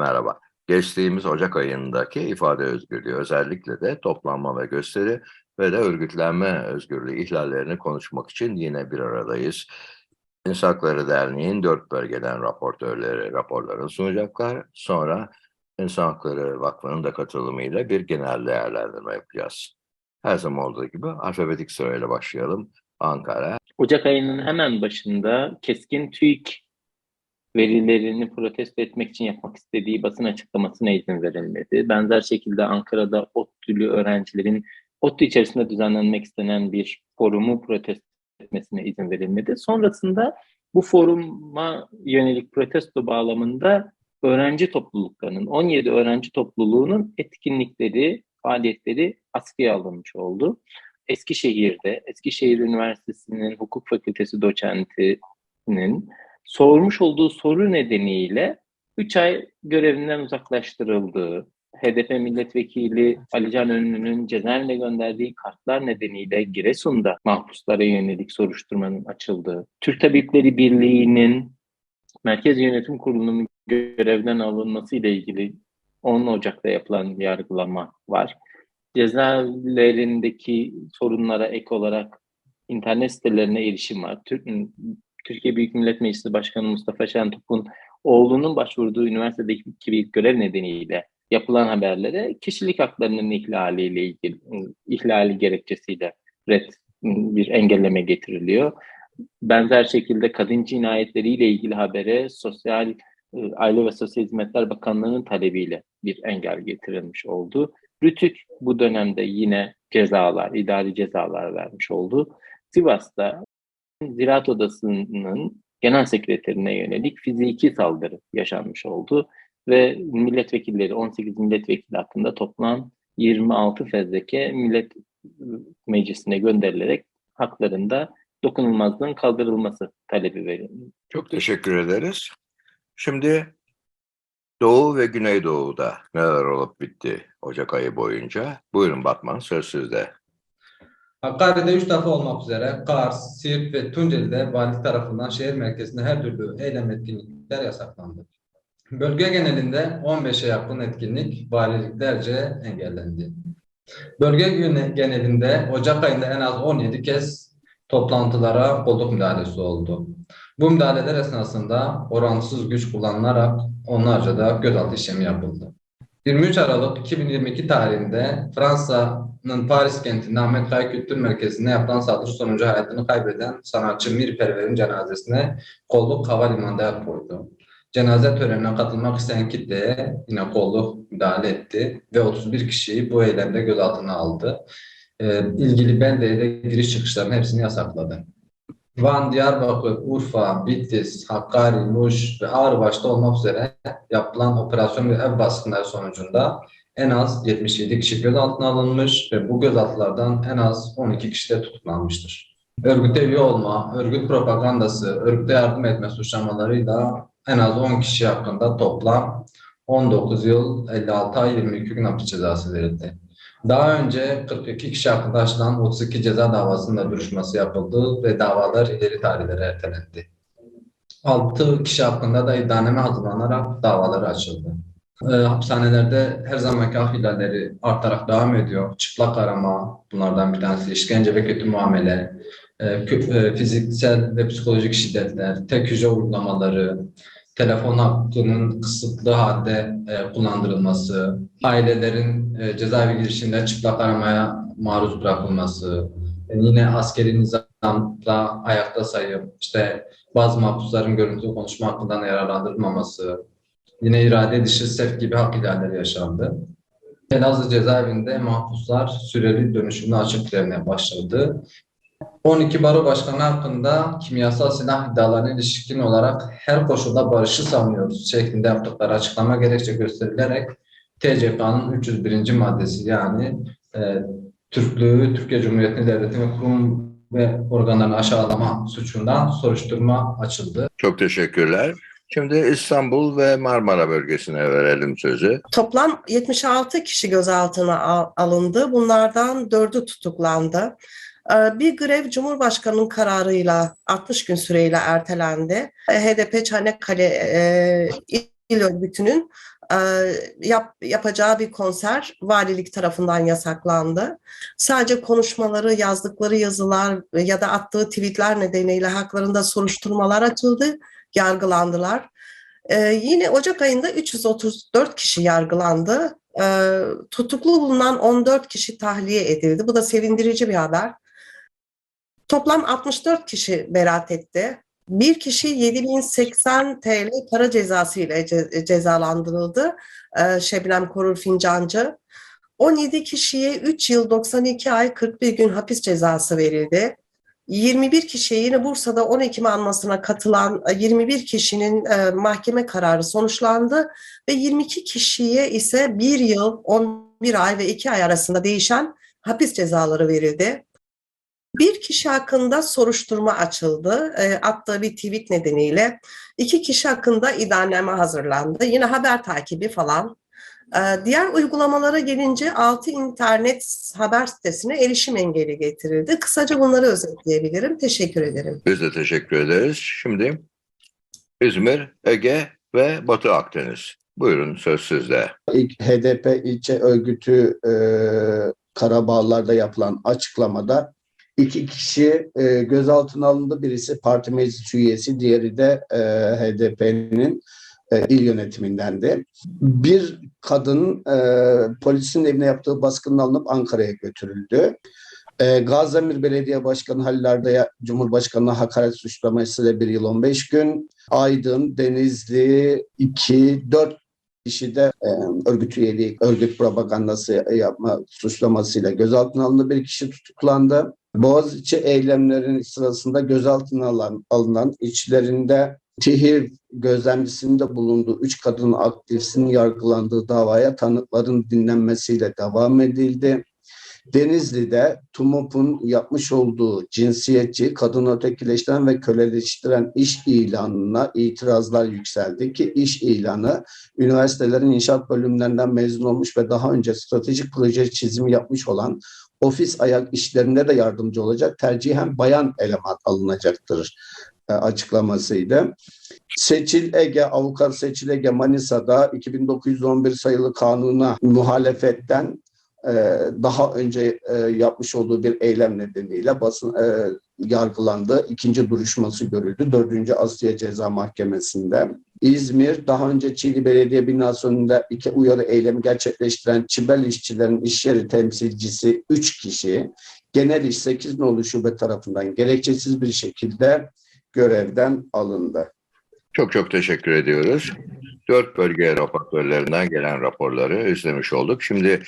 Merhaba. Geçtiğimiz Ocak ayındaki ifade özgürlüğü özellikle de toplanma ve gösteri ve de örgütlenme özgürlüğü ihlallerini konuşmak için yine bir aradayız. İnsan Hakları Derneği'nin dört bölgeden raportörleri raporlarını sunacaklar. Sonra İnsan Hakları Vakfı'nın da katılımıyla bir genel değerlendirme yapacağız. Her zaman olduğu gibi alfabetik sırayla başlayalım. Ankara, Ocak ayının hemen başında keskin TÜİK verilerini protesto etmek için yapmak istediği basın açıklamasına izin verilmedi. Benzer şekilde Ankara'da ODTÜ'lü öğrencilerin ODTÜ içerisinde düzenlenmek istenen bir forumu protesto etmesine izin verilmedi. Sonrasında bu foruma yönelik protesto bağlamında öğrenci topluluklarının, 17 öğrenci topluluğunun etkinlikleri, faaliyetleri askıya alınmış oldu. Eskişehir'de, Eskişehir Üniversitesi'nin hukuk fakültesi doçentinin sormuş olduğu soru nedeniyle 3 ay görevinden uzaklaştırıldığı, HDP milletvekili Alican Önlü'nün cezaevine gönderdiği kartlar nedeniyle Giresun'da mahpuslara yönelik soruşturmanın açıldığı, Türk Tabipleri Birliği'nin Merkez Yönetim Kurulu'nun görevden alınması ile ilgili 10 Ocak'ta yapılan yargılama var. Cezaevlerindeki sorunlara ek olarak internet sitelerine erişim var. Türk, Türkiye Büyük Millet Meclisi Başkanı Mustafa Şentop'un oğlunun başvurduğu üniversitedeki görev nedeniyle yapılan haberlere kişilik haklarının ihlaliyle ilgili ihlali gerekçesiyle red bir engelleme getiriliyor. Benzer şekilde kadın cinayetleriyle ilgili habere Sosyal Aile ve Sosyal Hizmetler Bakanlığı'nın talebiyle bir engel getirilmiş oldu. Rütük bu dönemde yine cezalar, idari cezalar vermiş oldu. Sivas'ta Ziraat Odası'nın genel sekreterine yönelik fiziki saldırı yaşanmış oldu ve milletvekilleri 18 milletvekili hakkında toplam 26 fezleke millet meclisine gönderilerek haklarında dokunulmazlığın kaldırılması talebi verildi. çok teşekkür ederiz. Şimdi Doğu ve Güneydoğu'da neler olup bitti Ocak ayı boyunca? Buyurun Batman söz sizde. Hakkari'de üç defa olmak üzere Kars, Siirt ve Tunceli'de valilik tarafından şehir merkezinde her türlü eylem etkinlikler yasaklandı. Bölge genelinde 15'e yakın etkinlik valiliklerce engellendi. Bölge genelinde Ocak ayında en az 17 kez toplantılara kolluk müdahalesi oldu. Bu müdahaleler esnasında oransız güç kullanılarak onlarca da gözaltı işlemi yapıldı. 23 Aralık 2022 tarihinde Fransa'nın Paris kentinde Ahmet Kaya Kültür Merkezi'nde yapılan saldırı sonucu hayatını kaybeden sanatçı Mir Perver'in cenazesine kolluk havalimanında el koydu. Cenaze törenine katılmak isteyen kitleye yine kolluk müdahale etti ve 31 kişiyi bu eylemde gözaltına aldı. Ee, ilgili beldeye de giriş çıkışların hepsini yasakladı. Van, Diyarbakır, Urfa, Bitlis, Hakkari, Muş ve Ağrı başta olmak üzere yapılan operasyon ve ev baskınları sonucunda en az 77 kişi gözaltına alınmış ve bu gözaltılardan en az 12 kişi de tutuklanmıştır. Örgüte üye olma, örgüt propagandası, örgüte yardım etme suçlamalarıyla en az 10 kişi hakkında toplam 19 yıl 56 ay 22 gün hapis cezası verildi. Daha önce 42 kişi hakkında açılan 32 ceza davasının da duruşması yapıldı ve davalar ileri tarihlere ertelendi. 6 kişi hakkında da iddianame hazırlanarak davaları açıldı. Ee, hapishanelerde her zamanki hak artarak devam ediyor. Çıplak arama bunlardan bir tanesi, işkence ve kötü muamele, e, e, fiziksel ve psikolojik şiddetler, tek hücre uygulamaları, telefon hakkının kısıtlı halde e, kullandırılması, ailelerin e, cezaevi girişinde çıplak aramaya maruz bırakılması, e, yine askeri nizamda ayakta sayıp işte bazı mahpusların görüntülü konuşma hakkından yararlandırılmaması, yine irade dışı sevk gibi hak ihlalleri yaşandı. Elazığ cezaevinde mahpuslar süreli dönüşümlü açık grevine başladı. 12 baro başkanı hakkında kimyasal silah iddialarına ilişkin olarak her koşulda barışı savunuyoruz şeklinde yaptıkları açıklama gerekçe gösterilerek TCK'nın 301. maddesi yani e, Türklüğü, Türkiye Cumhuriyeti Devleti ve kurum ve organlarını aşağılama suçundan soruşturma açıldı. Çok teşekkürler. Şimdi İstanbul ve Marmara bölgesine verelim sözü. Toplam 76 kişi gözaltına al- alındı. Bunlardan 4'ü tutuklandı. Ee, Bir grev Cumhurbaşkanı'nın kararıyla 60 gün süreyle ertelendi. HDP Çanakkale e, İl Örgütü'nün e, yap, yapacağı bir konser valilik tarafından yasaklandı. Sadece konuşmaları, yazdıkları yazılar ya da attığı tweetler nedeniyle haklarında soruşturmalar açıldı, yargılandılar. E, yine Ocak ayında 334 kişi yargılandı. E, tutuklu bulunan 14 kişi tahliye edildi. Bu da sevindirici bir haber. Toplam 64 kişi beraat etti. Bir kişi 7080 TL para cezası ile ce- cezalandırıldı. Ee, Şebnem Korur Fincancı. 17 kişiye 3 yıl 92 ay 41 gün hapis cezası verildi. 21 kişiye yine Bursa'da 10 Ekim anmasına katılan e, 21 kişinin e, mahkeme kararı sonuçlandı ve 22 kişiye ise 1 yıl 11 ay ve 2 ay arasında değişen hapis cezaları verildi. Bir kişi hakkında soruşturma açıldı. E, attığı bir tweet nedeniyle. İki kişi hakkında iddianame hazırlandı. Yine haber takibi falan. E, diğer uygulamalara gelince 6 internet haber sitesine erişim engeli getirildi. Kısaca bunları özetleyebilirim. Teşekkür ederim. Biz de teşekkür ederiz. Şimdi İzmir, Ege ve Batı Akdeniz. Buyurun söz sizde. İlk HDP ilçe örgütü e, Karabağlar'da yapılan açıklamada iki kişi e, gözaltına alındı. Birisi parti meclis üyesi, diğeri de e, HDP'nin e, il yönetimindendi. Bir kadın e, polisin evine yaptığı baskının alınıp Ankara'ya götürüldü. E, Gaziemir Belediye Başkanı Halil Arda'ya Cumhurbaşkanı'na hakaret suçlamasıyla bir yıl 15 gün. Aydın, Denizli 2, 4 kişi de e, örgüt üyeliği, örgüt propagandası yapma suçlamasıyla gözaltına alındı. Bir kişi tutuklandı. Boğaziçi eylemlerinin sırasında gözaltına alan, alınan içlerinde TİHİV gözlemcisinde bulunduğu üç kadın aktivistin yargılandığı davaya tanıkların dinlenmesiyle devam edildi. Denizli'de TUMOP'un yapmış olduğu cinsiyetçi, kadın ötekileştiren ve köleleştiren iş ilanına itirazlar yükseldi ki iş ilanı üniversitelerin inşaat bölümlerinden mezun olmuş ve daha önce stratejik proje çizimi yapmış olan ofis ayak işlerinde de yardımcı olacak tercihen bayan eleman alınacaktır açıklamasıydı. Seçil Ege, avukat Seçil Ege Manisa'da 2911 sayılı kanuna muhalefetten e, daha önce e, yapmış olduğu bir eylem nedeniyle basın e, yargılandı. İkinci duruşması görüldü. Dördüncü Asya Ceza Mahkemesi'nde. İzmir, daha önce Çiğli Belediye binası önünde iki uyarı eylemi gerçekleştiren Çibel işçilerin iş yeri temsilcisi 3 kişi, genel iş 8 nolu şube tarafından gerekçesiz bir şekilde görevden alındı. Çok çok teşekkür ediyoruz. Dört bölge raportörlerinden gelen raporları izlemiş olduk. Şimdi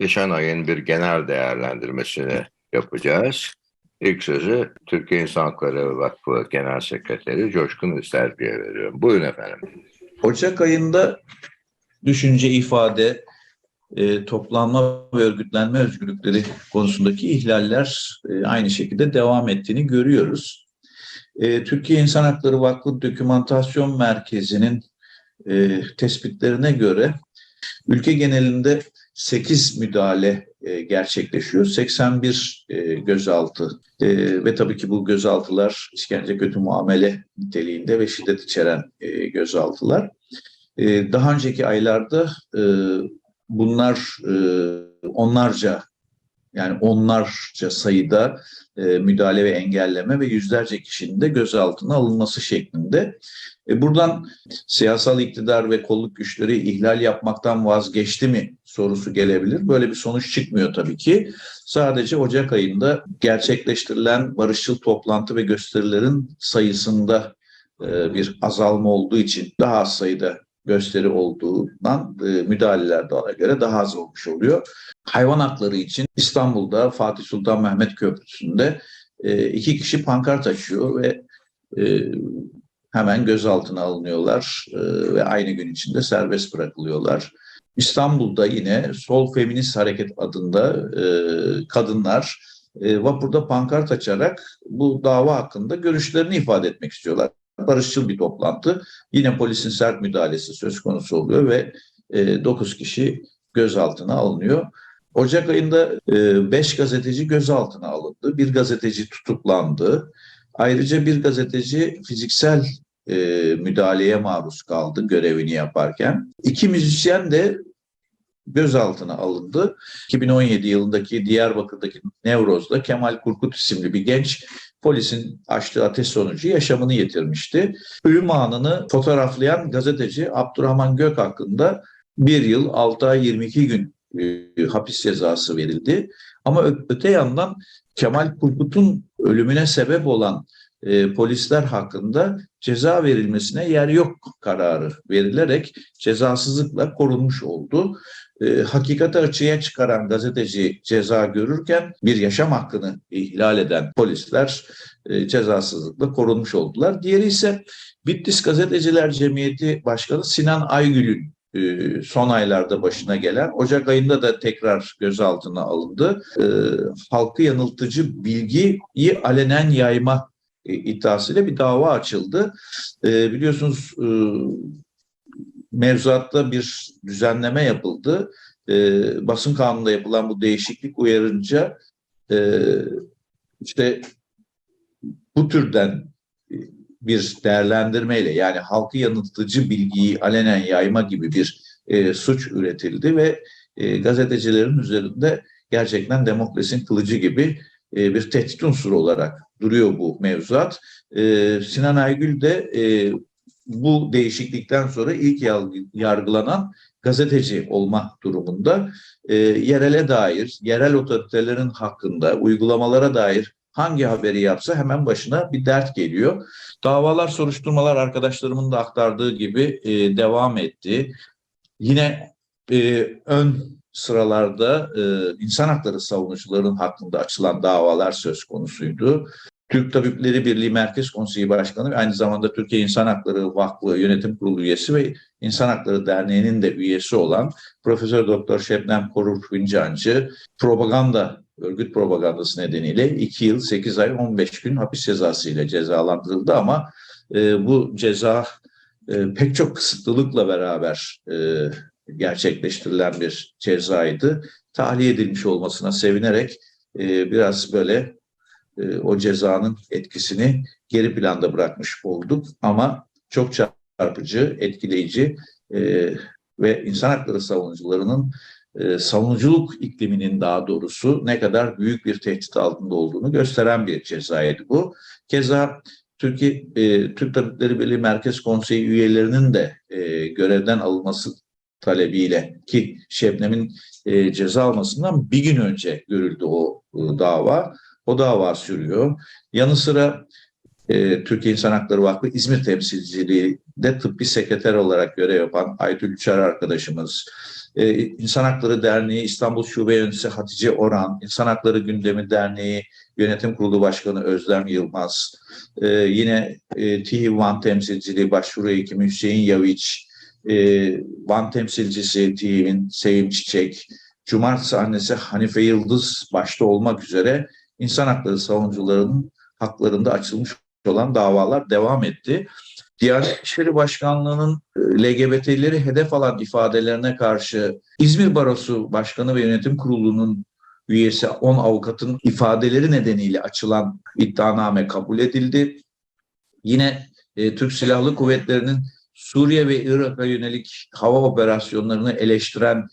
geçen ayın bir genel değerlendirmesini yapacağız. İlk sözü Türkiye İnsan Hakları Vakfı Genel Sekreteri Coşkun İsterci'ye veriyorum. Buyurun efendim. Ocak ayında düşünce, ifade, e, toplanma ve örgütlenme özgürlükleri konusundaki ihlaller e, aynı şekilde devam ettiğini görüyoruz. E, Türkiye İnsan Hakları Vakfı Dokümantasyon Merkezi'nin e, tespitlerine göre ülke genelinde 8 müdahale e, gerçekleşiyor. 81 e, gözaltı ve tabii ki bu gözaltılar işkence kötü muamele niteliğinde ve şiddet içeren gözaltılar. Daha önceki aylarda bunlar onlarca yani onlarca sayıda e, müdahale ve engelleme ve yüzlerce kişinin de gözaltına alınması şeklinde. E, buradan siyasal iktidar ve kolluk güçleri ihlal yapmaktan vazgeçti mi sorusu gelebilir. Böyle bir sonuç çıkmıyor tabii ki. Sadece Ocak ayında gerçekleştirilen barışçıl toplantı ve gösterilerin sayısında e, bir azalma olduğu için daha az sayıda gösteri olduğundan e, müdahaleler de ona göre daha az olmuş oluyor. Hayvan hakları için İstanbul'da Fatih Sultan Mehmet Köprüsü'nde e, iki kişi pankart açıyor ve e, hemen gözaltına alınıyorlar e, ve aynı gün içinde serbest bırakılıyorlar. İstanbul'da yine Sol Feminist Hareket adında e, kadınlar e, vapurda pankart açarak bu dava hakkında görüşlerini ifade etmek istiyorlar. Barışçıl bir toplantı. Yine polisin sert müdahalesi söz konusu oluyor ve e, 9 kişi gözaltına alınıyor. Ocak ayında 5 gazeteci gözaltına alındı. Bir gazeteci tutuklandı. Ayrıca bir gazeteci fiziksel e, müdahaleye maruz kaldı görevini yaparken. İki müzisyen de gözaltına alındı. 2017 yılındaki Diyarbakır'daki Nevroz'da Kemal Kurkut isimli bir genç polisin açtığı ateş sonucu yaşamını yitirmişti. Ölüm anını fotoğraflayan gazeteci Abdurrahman Gök hakkında bir yıl 6 ay 22 gün e, hapis cezası verildi. Ama öte yandan Kemal Kurkut'un ölümüne sebep olan e, polisler hakkında ceza verilmesine yer yok kararı verilerek cezasızlıkla korunmuş oldu. E, hakikati açığa çıkaran gazeteci ceza görürken bir yaşam hakkını ihlal eden polisler e, cezasızlıkla korunmuş oldular. Diğeri ise Bitlis Gazeteciler Cemiyeti Başkanı Sinan Aygül'ün e, son aylarda başına gelen Ocak ayında da tekrar gözaltına alındı. E, halkı yanıltıcı bilgiyi alenen yayma e, iddiasıyla bir dava açıldı. E, biliyorsunuz e, mevzuatta bir düzenleme yapıldı. E, basın kanununda yapılan bu değişiklik uyarınca e, işte bu türden e, bir değerlendirmeyle yani halkı yanıltıcı bilgiyi alenen yayma gibi bir e, suç üretildi ve e, gazetecilerin üzerinde gerçekten demokrasinin kılıcı gibi e, bir tehdit unsuru olarak duruyor bu mevzuat. E, Sinan Aygül de e, bu değişiklikten sonra ilk yargı- yargılanan gazeteci olma durumunda e, yerele dair, yerel otoritelerin hakkında uygulamalara dair hangi haberi yapsa hemen başına bir dert geliyor. Davalar, soruşturmalar arkadaşlarımın da aktardığı gibi e, devam etti. Yine e, ön sıralarda e, insan hakları savunucularının hakkında açılan davalar söz konusuydu. Türk Tabipleri Birliği Merkez Konseyi Başkanı ve aynı zamanda Türkiye İnsan Hakları Vakfı Yönetim Kurulu üyesi ve İnsan Hakları Derneği'nin de üyesi olan Profesör Doktor Şebnem Korur Fincancı propaganda örgüt propagandası nedeniyle 2 yıl 8 ay 15 gün hapis cezası ile cezalandırıldı ama e, bu ceza e, pek çok kısıtlılıkla beraber e, gerçekleştirilen bir cezaydı. Tahliye edilmiş olmasına sevinerek e, biraz böyle o cezanın etkisini geri planda bırakmış olduk ama çok çarpıcı, etkileyici e, ve insan hakları savunucularının e, savunuculuk ikliminin daha doğrusu ne kadar büyük bir tehdit altında olduğunu gösteren bir cezaydı bu. Keza Türkiye e, Türk Tabipleri Birliği Merkez Konseyi üyelerinin de e, görevden alınması talebiyle ki Şebnem'in e, ceza almasından bir gün önce görüldü o e, dava. O dava sürüyor. Yanı sıra e, Türkiye İnsan Hakları Vakfı İzmir temsilciliğinde tıbbi sekreter olarak görev yapan Aytül Uçar arkadaşımız, e, İnsan Hakları Derneği İstanbul Şube Yöneticisi Hatice Oran, İnsan Hakları Gündemi Derneği Yönetim Kurulu Başkanı Özlem Yılmaz, e, yine e, TİHİ Van temsilciliği başvuru hekimi Hüseyin Yaviç, e, Van temsilcisi TİHİ'nin Sevim Çiçek, Cumartesi annesi Hanife Yıldız başta olmak üzere insan hakları savunucularının haklarında açılmış olan davalar devam etti. Diyanet İşleri Başkanlığı'nın e, LGBT'leri hedef alan ifadelerine karşı İzmir Barosu Başkanı ve Yönetim Kurulu'nun üyesi 10 avukatın ifadeleri nedeniyle açılan iddianame kabul edildi. Yine e, Türk Silahlı Kuvvetleri'nin Suriye ve Irak'a yönelik hava operasyonlarını eleştiren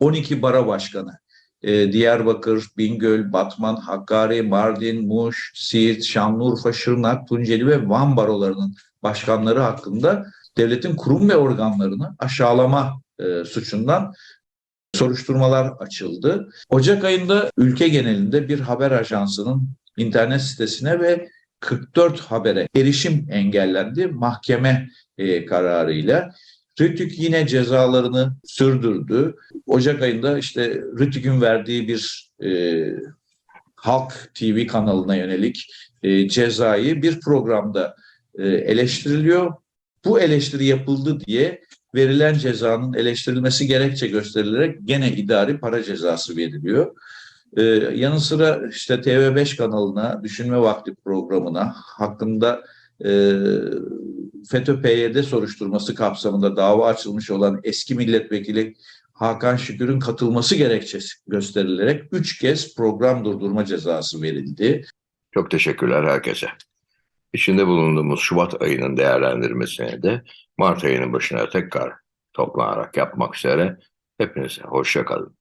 12 bara başkanı e, Diyarbakır, Bingöl, Batman, Hakkari, Mardin, Muş, Siirt, Şanlıurfa, Şırnak, Tunceli ve Van barolarının başkanları hakkında devletin kurum ve organlarını aşağılama e, suçundan soruşturmalar açıldı. Ocak ayında ülke genelinde bir haber ajansının internet sitesine ve 44 habere erişim engellendi mahkeme e, kararıyla. Rütük yine cezalarını sürdürdü. Ocak ayında işte Rütük'ün verdiği bir e, Halk TV kanalına yönelik e, cezayı bir programda e, eleştiriliyor. Bu eleştiri yapıldı diye verilen cezanın eleştirilmesi gerekçe gösterilerek gene idari para cezası veriliyor. Ee, yanı sıra işte TV5 kanalına, Düşünme Vakti programına hakkında e, FETÖ-PYD soruşturması kapsamında dava açılmış olan eski milletvekili Hakan Şükür'ün katılması gerekçesi gösterilerek üç kez program durdurma cezası verildi. Çok teşekkürler herkese. İçinde bulunduğumuz Şubat ayının değerlendirmesini de Mart ayının başına tekrar toplanarak yapmak üzere hepinize hoşça kalın.